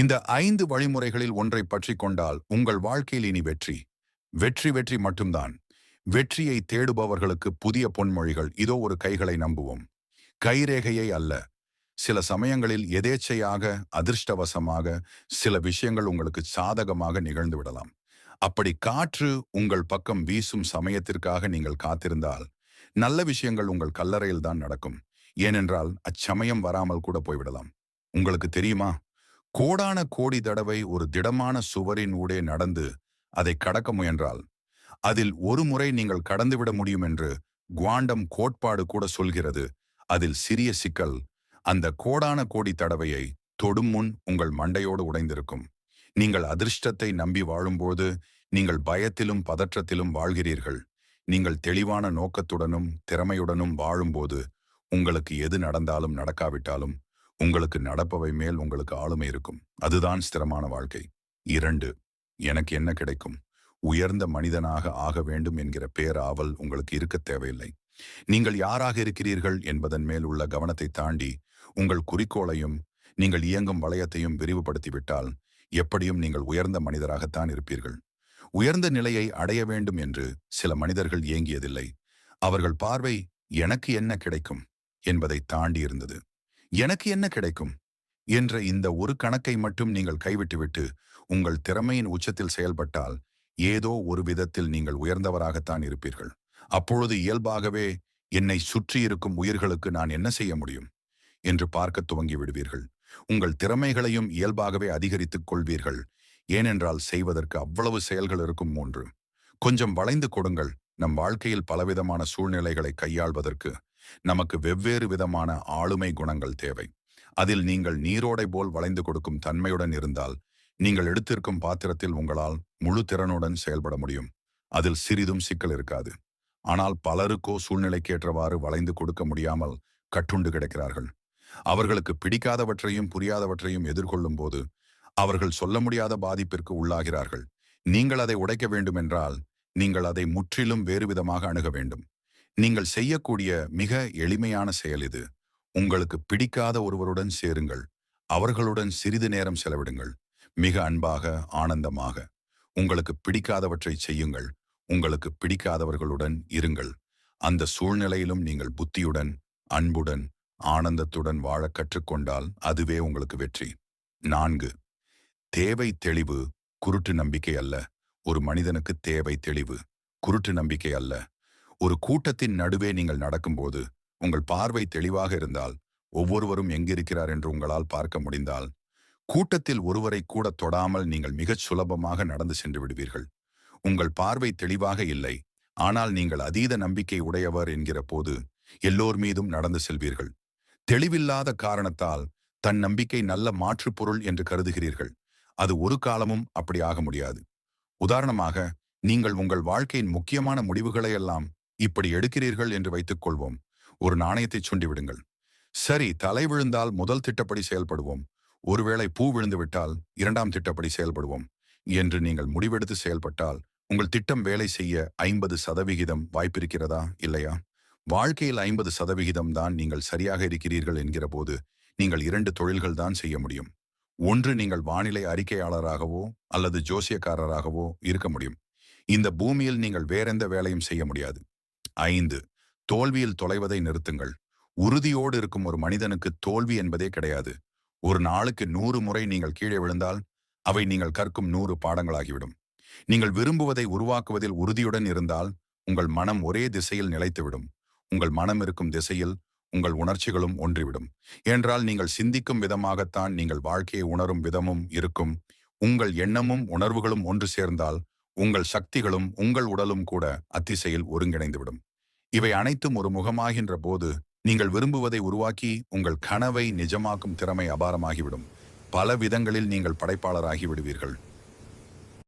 இந்த ஐந்து வழிமுறைகளில் ஒன்றை பற்றி கொண்டால் உங்கள் வாழ்க்கையில் இனி வெற்றி. வெற்றி வெற்றி மட்டும்தான். வெற்றியை தேடுபவர்களுக்கு புதிய பொன்மொழிகள் இதோ ஒரு கைகளை நம்புவோம். கைரேகையை அல்ல. சில சமயங்களில் எதேச்சையாக அதிர்ஷ்டவசமாக சில விஷயங்கள் உங்களுக்கு சாதகமாக நிகழ்ந்து விடலாம். அப்படி காற்று உங்கள் பக்கம் வீசும் சமயத்திற்காக நீங்கள் காத்திருந்தால் நல்ல விஷயங்கள் உங்கள் கல்லறையில் தான் நடக்கும். ஏனென்றால் அச்சமயம் வராமல் கூட போய்விடலாம். உங்களுக்கு தெரியுமா? கோடான கோடி தடவை ஒரு திடமான சுவரின் ஊடே நடந்து அதை கடக்க முயன்றால் அதில் ஒரு முறை நீங்கள் கடந்துவிட முடியும் என்று குவாண்டம் கோட்பாடு கூட சொல்கிறது. அதில் சிறிய சிக்கல். அந்த கோடான கோடி தடவையை தொடும் முன் உங்கள் மண்டையோடு உடைந்திருக்கும். நீங்கள் அதிர்ஷ்டத்தை நம்பி வாழும்போது நீங்கள் பயத்திலும் பதற்றத்திலும் வாழ்கிறீர்கள். நீங்கள் தெளிவான நோக்கத்துடனும் திறமையுடனும் வாழும்போது உங்களுக்கு எது நடந்தாலும் நடக்காவிட்டாலும் உங்களுக்கு நடப்பவை மேல் உங்களுக்கு ஆளுமை இருக்கும். அதுதான் ஸ்திரமான வாழ்க்கை. இரண்டு எனக்கு என்ன கிடைக்கும்? உயர்ந்த மனிதனாக ஆக வேண்டும் என்கிற பேராவல் உங்களுக்கு இருக்க தேவையில்லை. நீங்கள் யாராக இருக்கிறீர்கள் என்பதன் மேல் உள்ள கவனத்தை தாண்டி உங்கள் குறிக்கோளையும் நீங்கள் இயங்கும் வளையத்தையும் விரிவுபடுத்திவிட்டால் எப்படியும் நீங்கள் உயர்ந்த மனிதராகத்தான் இருப்பீர்கள். உயர்ந்த நிலையை அடைய வேண்டும் என்று சில மனிதர்கள் ஏங்கியதில்லை. அவர்கள் பார்வை எனக்கு என்ன கிடைக்கும்? என்பதை தாண்டி இருந்தது. எனக்கு என்ன கிடைக்கும்? என்ற இந்த ஒரு கணக்கை மட்டும் நீங்கள் கைவிட்டுவிட்டு உங்கள் திறமையின் உச்சத்தில் செயல்பட்டால் ஏதோ ஒரு விதத்தில் நீங்கள் உயர்ந்தவராகத்தான் இருப்பீர்கள். அப்பொழுது இயல்பாகவே என்னை சுற்றி இருக்கும் உயிர்களுக்கு நான் என்ன செய்ய முடியும்? என்று பார்க்க துவங்கி விடுவீர்கள். உங்கள் திறமைகளையும் இயல்பாகவே அதிகரித்துக் கொள்வீர்கள். ஏனென்றால் செய்வதற்கு அவ்வளவு செயல்கள் இருக்கும் மூன்று. கொஞ்சம் வளைந்து கொடுங்கள். நம் வாழ்க்கையில் பலவிதமான சூழ்நிலைகளை கையாள்வதற்கு நமக்கு வெவ்வேறு விதமான ஆளுமை குணங்கள் தேவை. அதில் நீங்கள் நீரோடை போல் வளைந்து கொடுக்கும் தன்மையுடன் இருந்தால் நீங்கள் எடுத்திருக்கும் பாத்திரத்தில் உங்களால் முழு திறனுடன் செயல்பட முடியும். அதில் சிறிதும் சிக்கல் இருக்காது. ஆனால் பலருக்கோ சூழ்நிலைக்கேற்றவாறு வளைந்து கொடுக்க முடியாமல் கட்டுண்டு கிடக்கிறார்கள். அவர்களுக்கு பிடிக்காதவற்றையும் புரியாதவற்றையும் எதிர்கொள்ளும் போது அவர்கள் சொல்ல முடியாத பாதிப்பிற்கு உள்ளாகிறார்கள். நீங்கள் அதை உடைக்க வேண்டுமென்றால் நீங்கள் அதை முற்றிலும் வேறு விதமாக அணுக வேண்டும். நீங்கள் செய்யக்கூடிய மிக எளிமையான செயல் இது. உங்களுக்கு பிடிக்காத ஒருவருடன் சேருங்கள். அவர்களுடன் சிறிது நேரம் செலவிடுங்கள். மிக அன்பாக ஆனந்தமாக. உங்களுக்கு பிடிக்காதவற்றை செய்யுங்கள். உங்களுக்கு பிடிக்காதவர்களுடன் இருங்கள். அந்த சூழ்நிலையிலும் நீங்கள் புத்தியுடன் அன்புடன் ஆனந்தத்துடன் வாழ கற்றுக்கொண்டால் அதுவே உங்களுக்கு வெற்றி. நான்கு. தேவை தெளிவு குருட்டு நம்பிக்கை அல்ல. ஒரு மனிதனுக்கு தேவை தெளிவு குருட்டு நம்பிக்கை அல்ல. ஒரு கூட்டத்தின் நடுவே நீங்கள் நடக்கும்போது உங்கள் பார்வை தெளிவாக இருந்தால் ஒவ்வொருவரும் எங்கிருக்கிறார் என்று உங்களால் பார்க்க முடிந்தால் கூட்டத்தில் ஒருவரை கூட தொடாமல் நீங்கள் மிகச் சுலபமாக நடந்து சென்று விடுவீர்கள். உங்கள் பார்வை தெளிவாக இல்லை ஆனால் நீங்கள் அதீத நம்பிக்கை உடையவர் என்கிற போது எல்லோர் மீதும் நடந்து செல்வீர்கள். தெளிவில்லாத காரணத்தால் தன் நம்பிக்கை நல்ல மாற்றுப் பொருள் என்று கருதுகிறீர்கள். அது ஒரு காலமும் அப்படி ஆக முடியாது. உதாரணமாக நீங்கள் உங்கள் வாழ்க்கையின் முக்கியமான முடிவுகளையெல்லாம் இப்படி எடுக்கிறீர்கள் என்று வைத்துக் கொள்வோம் ஒரு நாணயத்தை சுண்டிவிடுங்கள். சரி தலை விழுந்தால் முதல் திட்டப்படி செயல்படுவோம். ஒருவேளை பூ விழுந்து விட்டால் இரண்டாம் திட்டப்படி செயல்படுவோம். என்று நீங்கள் முடிவெடுத்து செயல்பட்டால் உங்கள் திட்டம் வேலை செய்ய ஐம்பது சதவிகிதம் வாய்ப்பிருக்கிறதா இல்லையா? வாழ்க்கையில் ஐம்பது சதவிகிதம் தான் நீங்கள் சரியாக இருக்கிறீர்கள் என்கிற போது நீங்கள் இரண்டு தொழில்கள் தான் செய்ய முடியும். ஒன்று நீங்கள் வானிலை அறிக்கையாளராகவோ அல்லது ஜோசியக்காரராகவோ இருக்க முடியும். இந்த பூமியில் நீங்கள் வேறெந்த வேலையும் செய்ய முடியாது. ஐந்து. தோல்வியில் தொலைவதை நிறுத்துங்கள். உறுதியோடு இருக்கும் ஒரு மனிதனுக்கு தோல்வி என்பதே கிடையாது. ஒரு நாளுக்கு நூறு முறை நீங்கள் கீழே விழுந்தால் அவை நீங்கள் கற்கும் நூறு பாடங்களாகிவிடும். நீங்கள் விரும்புவதை உருவாக்குவதில் உறுதியுடன் இருந்தால் உங்கள் மனம் ஒரே திசையில் நிலைத்துவிடும். உங்கள் மனம் இருக்கும் திசையில் உங்கள் உணர்ச்சிகளும் ஒன்றிவிடும். என்றால் நீங்கள் சிந்திக்கும் விதமாகத்தான் நீங்கள் வாழ்க்கையை உணரும் விதமும் இருக்கும். உங்கள் எண்ணமும் உணர்வுகளும் ஒன்று சேர்ந்தால் உங்கள் சக்திகளும் உங்கள் உடலும் கூட அத்திசையில் ஒருங்கிணைந்துவிடும். இவை அனைத்தும் ஒரு முகமாகின்ற போது நீங்கள் விரும்புவதை உருவாக்கி உங்கள் கனவை நிஜமாக்கும் திறமை அபாரமாகிவிடும். பல விதங்களில் நீங்கள் படைப்பாளராகி விடுவீர்கள்